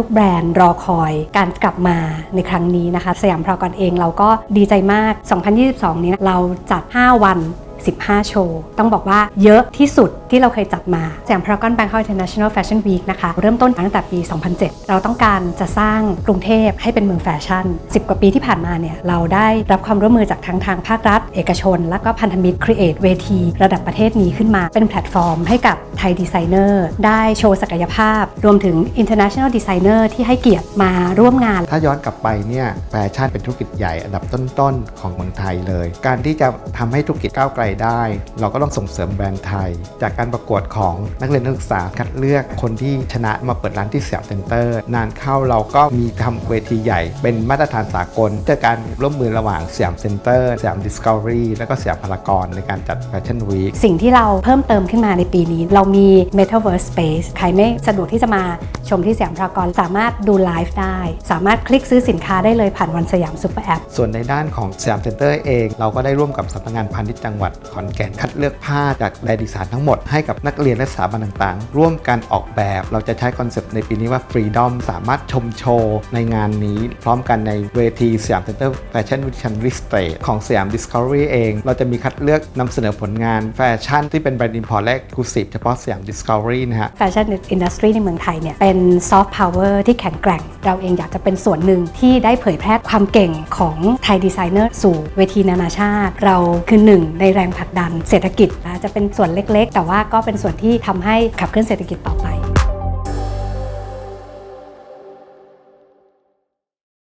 ทุกแบรนด์รอคอยการกลับมาในครั้งนี้นะคะ สยามพารากอนเองเราก็ดีใจมาก 2022 นี้เราจัด 5 วัน 15 โชว์ ต้องบอกว่าเยอะที่สุด ที่เราเคยจัดมาสยามพรากอนแบงคอกอินเตอร์เนชั่นแนลแฟชั่นวีคนะคะ เริ่มต้นตั้งแต่ปี 2007 เราต้องการจะสร้างกรุงเทพให้เป็นเมืองแฟชั่น 10 กว่าปีที่ผ่านมาเนี่ยเราได้รับความร่วมมือจากทั้งทางภาครัฐ เอกชน และก็พันธมิตร create เวที ระดับประเทศนี้ขึ้นมาเป็นแพลตฟอร์มให้กับไทยดีไซเนอร์ได้โชว์ศักยภาพ รวมถึง international designer ที่ให้เกียรติมาร่วมงาน ถ้าย้อนกลับไปเนี่ยแฟชั่นเป็นธุรกิจใหญ่อันดับต้นๆของเมืองไทยเลย การที่จะทำให้ธุรกิจก้าวไกลได้ เราก็ต้องส่งเสริมแบรนด์ไทยจากการประกวดของนักเรียนนักศึกษาคัดเลือกคนที่ชนะมาเปิดร้านที่สยามเซ็นเตอร์ นานเข้าเราก็มีทำเวทีใหญ่ เป็นมาตรฐานสากลจากการร่วมมือระหว่างสยามเซ็นเตอร์สยามดิสคัฟเวอรี่และก็สยามพารากอนในการจัดแฟชั่นวีคสิ่งที่เราเพิ่มเติมขึ้นมาในปีนี้ เรามี Metaverse Space ใครไม่สะดวกที่จะมาชมที่สยามพารากอนสามารถดูไลฟ์ได้ สามารถคลิกซื้อสินค้าได้เลยผ่านวันสยามซุปเปอร์แอปส่วนในด้านของสยามเซ็นเตอร์เอง เราก็ได้ร่วมกับสำนักงานพาณิชย์จังหวัดขอนแก่นคัดเลือกผ้าจากแบรนด์ดีไซน์ทั้งหมดให้กับนักเรียนและสถาบันต่างๆ ร่วมกันออกแบบ เราจะใช้คอนเซปต์ในปีนี้ว่า Freedom สามารถชมโชว์ในงานนี้ พร้อมกันในเวทีสยามเซ็นเตอร์แฟชั่นวิชันริสเตทของสยาม Discovery เอง เราจะมีคัดเลือกนำเสนอผลงานแฟชั่นที่เป็นแบรนด์อินพอร์ตและ Exclusive เฉพาะสยาม Discovery นะฮะแฟชั่นอินดัสทรีในเมืองไทยเนี่ยเป็นซอฟต์พาวเวอร์ที่แข็งแกร่ง เราเองอยากจะเป็นส่วนหนึ่งที่ได้เผยแพร่ความเก่งของไทยดีไซเนอร์สู่เวทีนานาชาติ เราคือหนึ่งในแรงผลักดันเศรษฐกิจนะจะเป็นส่วนเล็กๆ แต่ว่าก็เป็นส่วนที่ทำให้ขับเคลื่อนเศรษฐกิจต่อไป